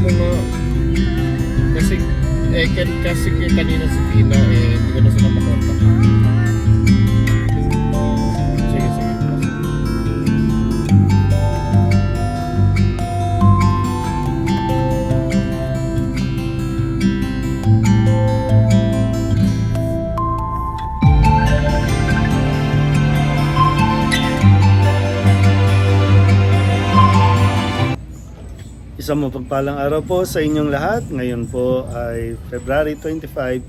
mga kasi eh kasi kanina si Tina eh hindi ko na sila Isang mapagpalang araw po sa inyong lahat. Ngayon po ay February 25,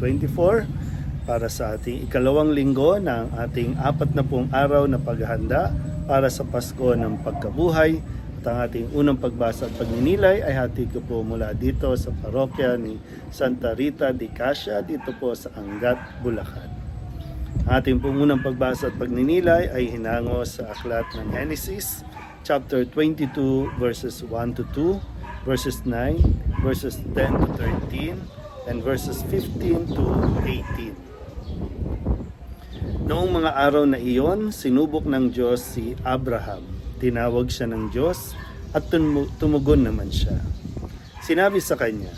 2024 para sa ating ikalawang linggo ng ating apat na pong araw na paghahanda para sa Pasko ng Pagkabuhay. At ang ating unang pagbasa at pagninilay ay hatid ko po mula dito sa parokya ni Santa Rita de Casia dito po sa Angat, Bulacan. Ang ating pong unang pagbasa at pagninilay ay hinango sa aklat ng Genesis chapter 22 verses 1 to 2, verses 9, verses 10 to 13, and verses 15 to 18. Noong mga araw na iyon, sinubok ng Diyos si Abraham. Tinawag siya ng Diyos at tumu- tumugon naman siya. Sinabi sa kanya,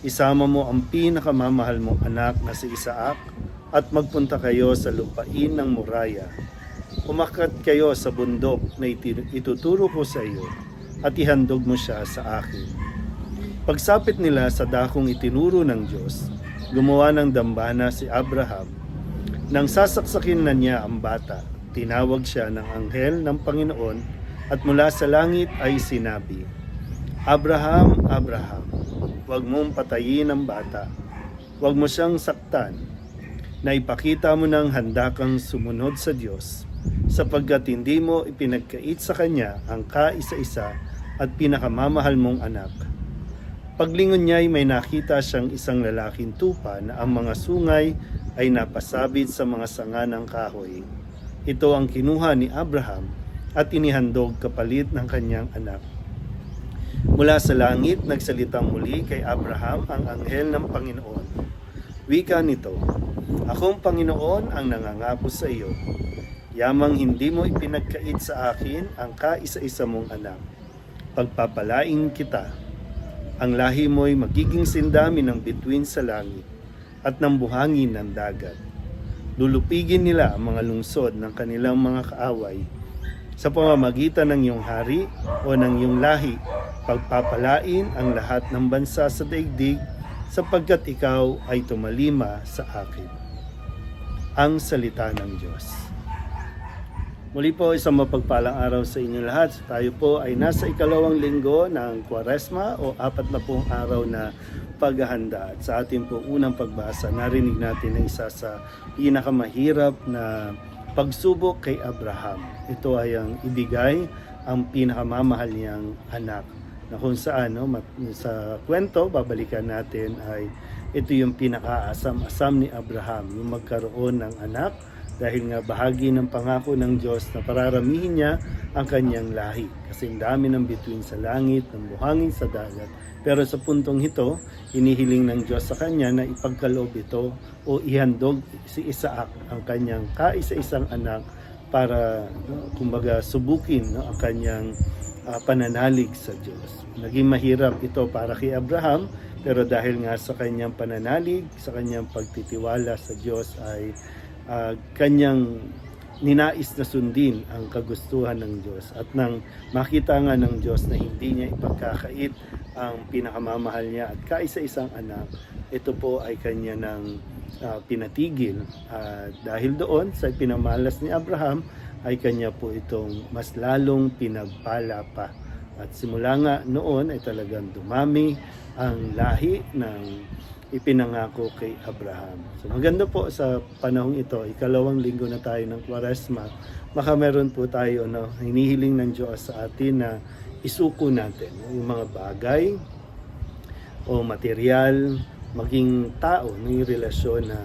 Isama mo ang pinakamamahal mong anak na si Isaac at magpunta kayo sa lupain ng Moraya Umakyat kayo sa bundok na ituturo ko sa iyo at ihandog mo siya sa akin. Pagsapit nila sa dakong itinuro ng Diyos, gumawa ng dambana si Abraham. Nang sasaksakin na niya ang bata, tinawag siya ng anghel ng Panginoon at mula sa langit ay sinabi, Abraham, Abraham, huwag mong patayin ang bata. Huwag mo siyang saktan na ipakita mo ng handa kang sumunod sa Diyos sapagkat hindi mo ipinagkait sa Kanya ang kaisa-isa at pinakamamahal mong anak. Paglingon niya ay may nakita siyang isang lalaking tupa na ang mga sungay ay napasabit sa mga sanga ng kahoy. Ito ang kinuha ni Abraham at inihandog kapalit ng kanyang anak. Mula sa langit, nagsalitang muli kay Abraham ang anghel ng Panginoon. Wika nito, Akong Panginoon ang nangangako sa iyo. Yamang hindi mo ipinagkait sa akin ang kaisa-isa mong anak. Pagpapalaing kita. Ang lahi mo'y magiging sindami ng bituin sa langit at ng buhangin ng dagat. Lulupigin nila ang mga lungsod ng kanilang mga kaaway sa pamamagitan ng iyong hari o ng iyong lahi, pagpapalain ang lahat ng bansa sa daigdig sapagkat ikaw ay tumalima sa akin. Ang salita ng Diyos. Muli po isang mapagpalang araw sa inyo lahat. Tayo po ay nasa ikalawang linggo ng Kwaresma o apat na pong araw na paghahanda. At sa ating po unang pagbasa, narinig natin ang isa sa pinakamahirap na pagsubok kay Abraham. Ito ay ang ibigay ang pinakamamahal niyang anak na kung saan no, sa kwento babalikan natin ay ito yung pinakaasam-asam ni Abraham yung magkaroon ng anak dahil nga bahagi ng pangako ng Diyos na pararamihin niya ang kanyang lahi kasi ang dami ng bituin sa langit ng buhangin sa dagat pero sa puntong ito inihiling ng Diyos sa kanya na ipagkaloob ito o ihandog si Isaac ang kanyang kaisa-isang anak para kumbaga subukin no, ang kanyang ah, pananalig sa Diyos. Naging mahirap ito para kay Abraham, pero dahil nga sa kanyang pananalig, sa kanyang pagtitiwala sa Diyos ay ah, kanyang ninais na sundin ang kagustuhan ng Diyos. At nang makita nga ng Diyos na hindi niya ipagkakait ang pinakamamahal niya at kaisa-isang anak, ito po ay kanya ng ah, pinatigil. At dahil doon sa pinamalas ni Abraham, ay kanya po itong mas lalong pinagpala pa. At simula nga noon ay talagang dumami ang lahi ng ipinangako kay Abraham. So maganda po sa panahong ito, ikalawang linggo na tayo ng Kwaresma, maka meron po tayo no, hinihiling ng Diyos sa atin na isuko natin yung mga bagay o material, maging tao, no, yung relasyon na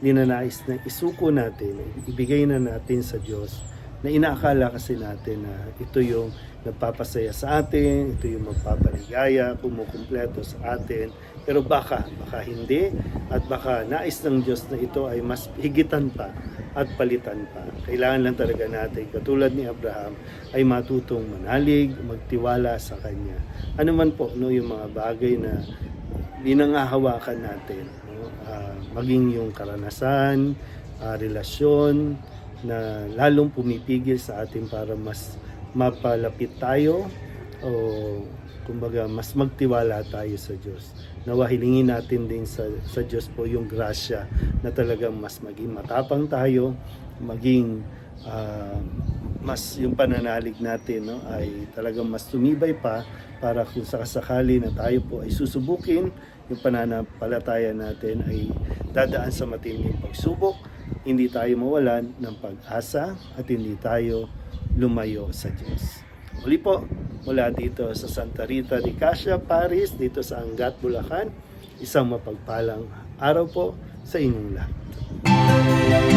ninanais na isuko natin, ibigay na natin sa Diyos na inaakala kasi natin na ito yung nagpapasaya sa atin, ito yung magpapaligaya, kumukumpleto sa atin. Pero baka, baka hindi at baka nais ng Diyos na ito ay mas higitan pa at palitan pa. Kailangan lang talaga natin, katulad ni Abraham, ay matutong manalig, magtiwala sa Kanya. Ano man po no, yung mga bagay na ninangahawakan natin. no? Ah, maging yung karanasan, ah, relasyon na lalong pumipigil sa atin para mas mapalapit tayo o kumbaga mas magtiwala tayo sa Diyos. Nawa hilingin natin din sa, sa Diyos po yung grasya na talagang mas maging matapang tayo, maging ah, mas yung pananalig natin no, ay talagang mas tumibay pa para kung sakasakali na tayo po ay susubukin, yung pananampalataya natin ay dadaan sa matinding pagsubok, hindi tayo mawalan ng pag-asa at hindi tayo lumayo sa Diyos. Muli po, mula dito sa Santa Rita de Casia, Paris, dito sa Angat, Bulacan, isang mapagpalang araw po sa inyong lahat.